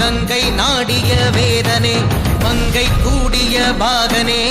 கங்கை நாடிய வேதனே மங்கை கூடிய பாகனே.